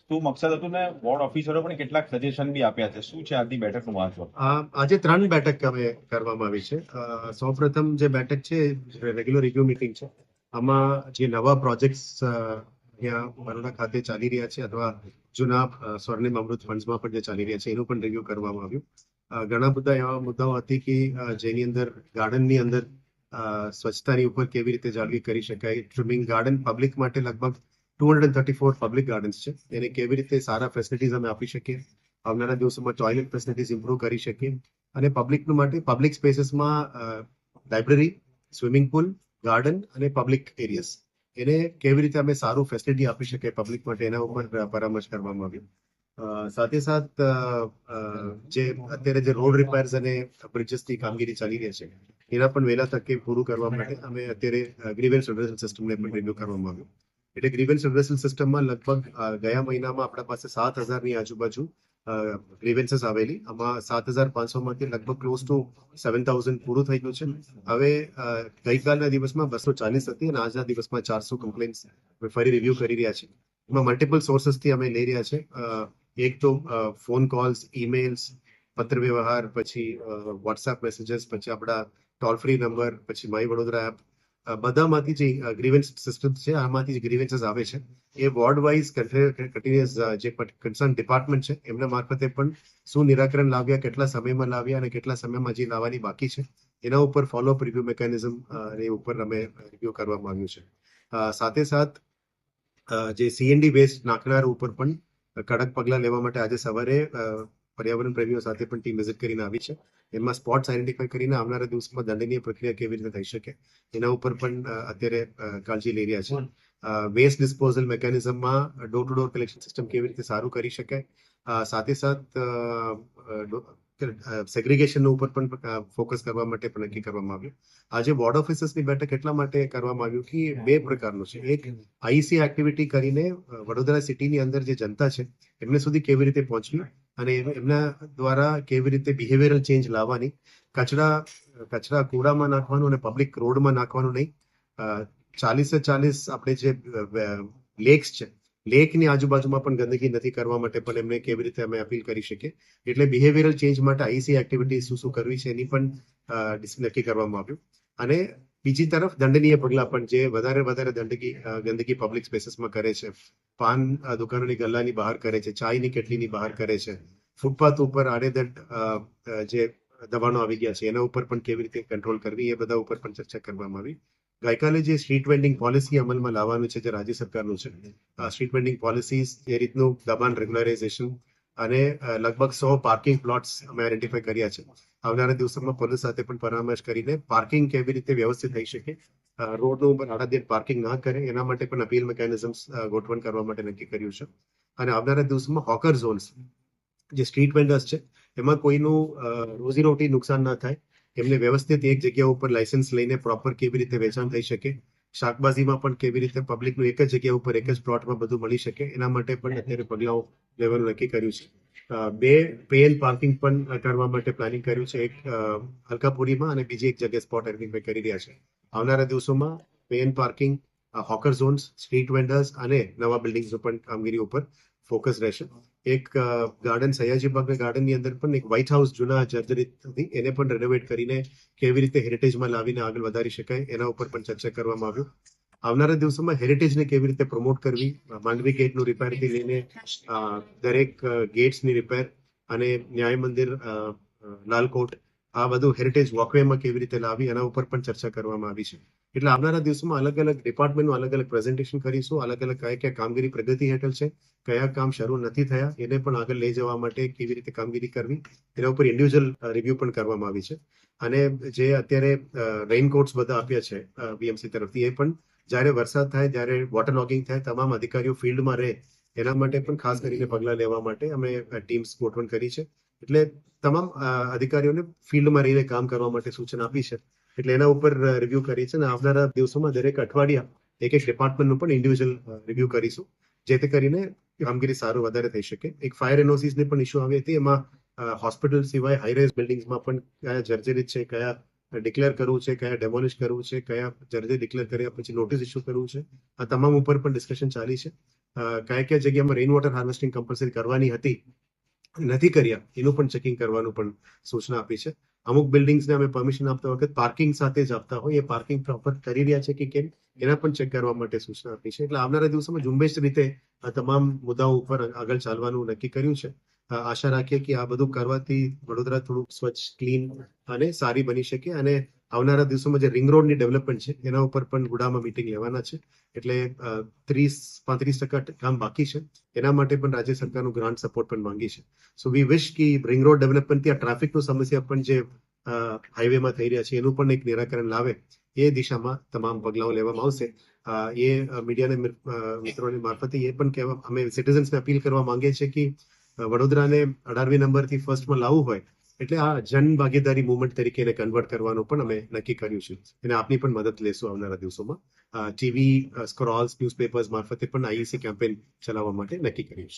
શું મકસદ હતું ને વોર્ડ ઓફિસરો પણ કેટલાક સજેશન બી આપ્યા છે. શું છે આજની બેઠકનું મહત્વ? આજે ત્રણ બેઠક અમે કરવામાં આવી છે. સૌ સૌપ્રથમ જે બેઠક છે રેગ્યુલર રિવ્યુ મીટિંગ છે, આમાં જે નવા પ્રોજેક્ટ્સ અહીંયા બરોડા ખાતે ચાલી રહ્યા છે અથવા જૂના સ્વર્ણિમ અમૃત ફંડ્સમાં પણ જે ચાલી રહ્યા છે, એનું પણ રિવ્યુ કરવામાં આવ્યું. ઘણા બધા એવા મુદ્દાઓ હતી કે જેની અંદર ગાર્ડનની અંદર સ્વચ્છતાની ઉપર કેવી રીતે જાળવી કરી શકાય? ટ્રીમિંગ ગાર્ડન પબ્લિક માટે લગભગ two hundred thirty four public gardens છે. એને કેવી રીતે સારા ફેસિલિટીઝ અમે આપી શકીએ? આવનારા દિવસોમાં ટોયલેટ ફેસિલિટીઝ ઇમ્પ્રૂવ કરી શકીએ? અને પબ્લિકનું માટે પબ્લિક સ્પેસીસમાં લાઇબ્રેરી સ્વિમિંગ પુલ ગાર્ડન અને પબ્લિક એરિયાસ એને કેવી રીતે અમે સારું ફેસિલિટી આપી શકીએ પબ્લિક માટે એના ઉપર પરામર્શ કરવામાં આવ્યો. સાથે સાથ જે અત્યારે જે રોડ રિપેર્સ અને બ્રિજીસની કામગીરી ચાલી રહી છે, એના પણ વહેલા તકે પૂરું કરવા માટે અમે અત્યારે ગ્રીવેન્સ સિસ્ટમને પણ રિન્યુ કરવામાં આવ્યું. એટલે ગ્રીવેન્સ રિડ્રેસલ સિસ્ટમમાં લગભગ ગયા મહિનામાં આપણા પાસે સાત હજારની આજુબાજુ ગ્રીવેન્સીસ આવેલી. આમાં સાત હજાર પાંચસોમાંથી લગભગ ક્લોઝ ટુ સેવન થાઉઝન્ડ પૂરું થઈ ગયું છે. હવે ગઈકાલના દિવસમાં બસો ચાલીસ હતી અને આજના દિવસમાં ચારસો કમ્પ્લેન્સ ફરી રિવ્યુ કરી રહ્યા છે એમાં મલ્ટિપલ સોર્સેસથી અમે લઈ રહ્યા છે એક તો ફોન કોલ્સ ઈમેલ્સ પત્ર વ્યવહાર પછી વોટ્સએપ મેસેજીસ પછી આપણા ટોલ ફ્રી નંબર પછી માય વડોદરા એપ બધામાંથી જે ગ્રીવેન્સ સિસ્ટમ છે, આમાંથી જે ગ્રીવેન્સીસ આવે છે, એ વોર્ડ વાઇઝ કન્ટિન્યુઅસ જે કન્સર્ન ડિપાર્ટમેન્ટ છે, એમના મારફતે પણ શું નિરાકરણ લાવ્યા, કેટલા સમયમાં લાવ્યા અને કેટલા સમયમાં જે લાવવાની બાકી છે, એના ઉપર ફોલોઅપ રિવ્યુ મિકેનિઝમ એ ઉપર અમે રિવ્યુ કરવામાં આવ્યું છે. સાથે સાથ જે સીએનડી વેસ્ટ નાખનાર ઉપર પણ કડક પગલાં લેવા માટે આજે સવારે પર્યાવરણ પ્રેમીઓ સાથે પણ ટીમ વિઝિટ કરીને આવી છે. એમાં સ્પોટ્સ આઈડેન્ટિફાઈ કરીને આવનારા દિવસમાં દંડનીય પ્રક્રિયા કેવી રીતે થઈ શકે એના ઉપર પણ અત્યારે કાળજી લઈ રહ્યા છે. Waste disposal મેકેનિઝમમાં door to door collection system કેવી રીતે સારું કરી શકાય સાથે સાથ સેગ્રિગેશન ઉપર પણ ફોકસ કરવા માટે પણ નક્કી કરવામાં આવ્યું. આજે વોર્ડ ઓફિસર્સની બેઠક એટલા માટે કરવામાં આવ્યું કે બે પ્રકારનું છે. એક આઈસી એક્ટિવિટી કરીને વડોદરા સિટીની અંદર જે જનતા છે એમને સુધી કેવી રીતે પહોંચવી અને એમના દ્વારા કેવી રીતે બિહેવિયરલ ચેન્જ લાવવાની, કચરા કચરા કૂડામાં નાખવાનું અને પબ્લિક રોડમાં નાખવાનું નહીં. ચાલીસે ચાલીસ આપણે જે લેક્સ છે લેકની આજુબાજુમાં પણ ગંદકી નથી કરવા માટે પણ એમને કેવી રીતે અમે અપીલ કરી શકીએ. એટલે બિહેવિયરલ ચેન્જ માટે આઈસી એક્ટિવિટી શું શું કરવી છે એની પણ નક્કી કરવામાં આવ્યું. અને બીજી તરફ દંડનીય પગલા પણ જે વધારે વધારે દંડકી ગંદકી પબ્લિક સ્પેસીસમાં કરે છે. પાન દુકાનોની ગલ્લાની બહાર કરે છે. ચાયની કેટલીની બહાર કરે છે. ફૂટપાથ ઉપર અ, જે દબાણો આવી ગયા છે એના ઉપર પણ કેવી રીતે કંટ્રોલ કરવી એ બધા ઉપર પણ ચર્ચા કરવામાં આવી. ગઈકાલે જે સ્ટ્રીટ વેન્ડિંગ પોલિસી અમલમાં લાવવાનું છે જે રાજ્ય સરકારનું છે સ્ટ્રીટ વેન્ડિંગ પોલિસી એ રીતનું દબાણ રેગ્યુલરાઇઝેશન અને લગભગ સો પાર્કિંગ પ્લોટ્સ અમે આઈડેન્ટિફાઈ કર્યા છે. આવનારા દિવસોમાં પોલીસ સાથે પણ પરામર્શ કરીને પાર્કિંગ કેવી રીતે વ્યવસ્થિત થઈ શકે રોડનું ઉપર આડાદિત પાર્કિંગ ના કરે, એના માટે પણ અપીલ મિકેનિઝમ્સ ગોઠવણ કરવા માટે નક્કી કર્યું છે. અને આવનારા દિવસોમાં હોકર ઝોન્સ જે સ્ટ્રીટ વેન્ડર્સ છે, એમાં કોઈનું રોજીરોટી નુકસાન ના થાય, એમને વ્યવસ્થિત એક જગ્યા ઉપર લાયસન્સ લઈને પ્રોપર કેવી રીતે વેચાણ થઈ શકે, શાકભાજીમાં પણ કેવી રીતે પબ્લિકનું એક જ જગ્યા ઉપર એક જ પ્લોટમાં બધું મળી શકે, એના માટે પણ અત્યારે પગલાઓ લેવાનું નક્કી કર્યું છે. બે પે પાર્કિંગ પણ કરવા માટે પ્લાનિંગ કર્યું છે. એક અલકાપુરીમાં અને બીજી એક જગ્યાએ સ્પોટ આઈડેન્ટિફાઈ કરી રહ્યા છે. આવનારા દિવસોમાં પેએલ parking hawker zones street vendors અને નવા બિલ્ડિંગ્સ પણ કામગીરી ઉપર ફોકસ રહેશે. એક ગાર્ડન સયાજીબાગ ગાર્ડનની અંદર પણ એક વ્હાઇટ હાઉસ જૂના જર્જરિત હતી એને પણ રેનોવેટ કરીને કેવી રીતે હેરિટેજમાં લાવીને આગળ વધારી શકાય એના ઉપર પણ ચર્ચા કરવામાં આવ્યું. આવનારા દિવસોમાં હેરિટેજને કેવી રીતે પ્રમોટ કરવી? માંડવી ગેટનું રિપેરથી લઈને દરેક ગેટ્સની રિપેર અને ન્યાય મંદિર લાલકોટ, આ બધું હેરિટેજ વોકવેમાં કેવી રીતે લાવી એના ઉપર પણ ચર્ચા કરવામાં આવી છે. એટલે આવનારા દિવસોમાં અલગ અલગ ડિપાર્ટમેન્ટનું અલગ અલગ પ્રેઝન્ટેશન કરીશું, અલગ અલગ કયા કયા કામગીરી પ્રગતિ હેઠળ છે, કયા કામ શરૂ નથી થયા, એને પણ આગળ લઈ જવા માટે કેવી રીતે કામગીરી કરવી, એના ઉપર ઇન્ડિવિજ્યુઅલ રિવ્યુ પણ કરવામાં આવી છે. અને જે અત્યારે રેઇનકોટ્સ બધા આપ્યા છે બીએમસી તરફથી, એ પણ જ્યારે વરસાદ થાય જ્યારે વોટર લોગિંગ થાય તમામ અધિકારીઓ ફિલ્ડમાં રહે એના માટે પણ ખાસ કરીને પગલાં લેવા માટે અમે ટીમ્સ ગોઠવણ કરી છે. એટલે તમામ અધિકારીઓને ફિલ્ડમાં રહીને કામ કરવા માટે સૂચના આપી છે. એટલે એના ઉપર રિવ્યુ કરી છે અને આવનારા દિવસોમાં દરેક અઠવાડિયા એક એક ડિપાર્ટમેન્ટનું પણ ઇન્ડિવિજ્યુઅલ રિવ્યુ કરીશું જેથી કરીને કામગીરી સારું વધારે થઈ શકે. એક ફાયર એનઓસીસની પણ ઇસ્યુ આવી હતી એમાં હોસ્પિટલ સિવાય હાઈ રેઝ બિલ્ડિંગ્સમાં પણ કયા જર્જરિત છે કયા ડિક્લેર કરવું છે, કયા ડેમોલિશ કરવું છે, કયા જર્જરી ડિક્લેર કર્યા પછી નોટિસ ઇસ્યુ કરવું છે. આ તમામ ઉપર પણ ડિસ્કશન ચાલી છે. કયા કયા જગ્યામાં રેઇન વોટર હાર્વેસ્ટિંગ કમ્પલસરી કરવાની હતી, નથી કર્યા, એનું પણ ચેકિંગ કરવાનું પણ સૂચના આપી છે. અમુક બિલ્ડિંગ્સને અમે પરમિશન આપતા વખત પાર્કિંગ સાથે જ આપતા હોય એ પાર્કિંગ પ્રોપર કરી રહ્યા છે કે કેમ, એના પણ ચેક કરવા માટે સૂચના આપી છે. એટલે આવનારા દિવસોમાં ઝુંબેશ રીતે આ તમામ મુદ્દાઓ ઉપર આગળ ચાલવાનું નક્કી કર્યું છે. આશા રાખીએ કે આ બધું કરવાથી વડોદરા થોડુંક સ્વચ્છ, ક્લીન અને સારી બની શકે અને આવનારા દિવસોમાં જે રિંગ રોડની ડેવલપમેન્ટ છે, એના ઉપર પણ ગુડામાં મિટિંગ લેવાના છે. એટલે ત્રીસ, પાંત્રીસ ટકા કામ બાકી છે. એના માટે પણ રાજ્ય સરકારનું ગ્રાન્ટ સપોર્ટ પણ માંગી છે. સો વી વિશ કે રિંગ રોડ ડેવલપમેન્ટથી આ ટ્રાફિકનું સમસ્યા પણ જે હાઈવેમાં થઈ રહ્યા છે, એનું પણ એક નિરાકરણ લાવે. એ દિશામાં તમામ પગલાઓ લેવામાં આવશે. એ મીડિયાના મિત્રોની મારફતે એ પણ કહેવા, અમે સિટીઝન્સને અપીલ કરવા માંગીએ છીએ કે વડોદરાને અઢારમી નંબરથી ફર્સ્ટમાં લાવવું હોય, એટલે આ જન ભાગીદારી મુવમેન્ટ તરીકે એને કન્વર્ટ કરવાનું પણ અમે નક્કી કર્યું છે. અને આપની પણ મદદ લેશું આવનારા દિવસોમાં. ટીવી સ્ક્રોલ્સ ન્યૂઝપેપર્સ મારફતે પણ આઈઈસી કેમ્પેન ચલાવવા માટે નક્કી કર્યું છે.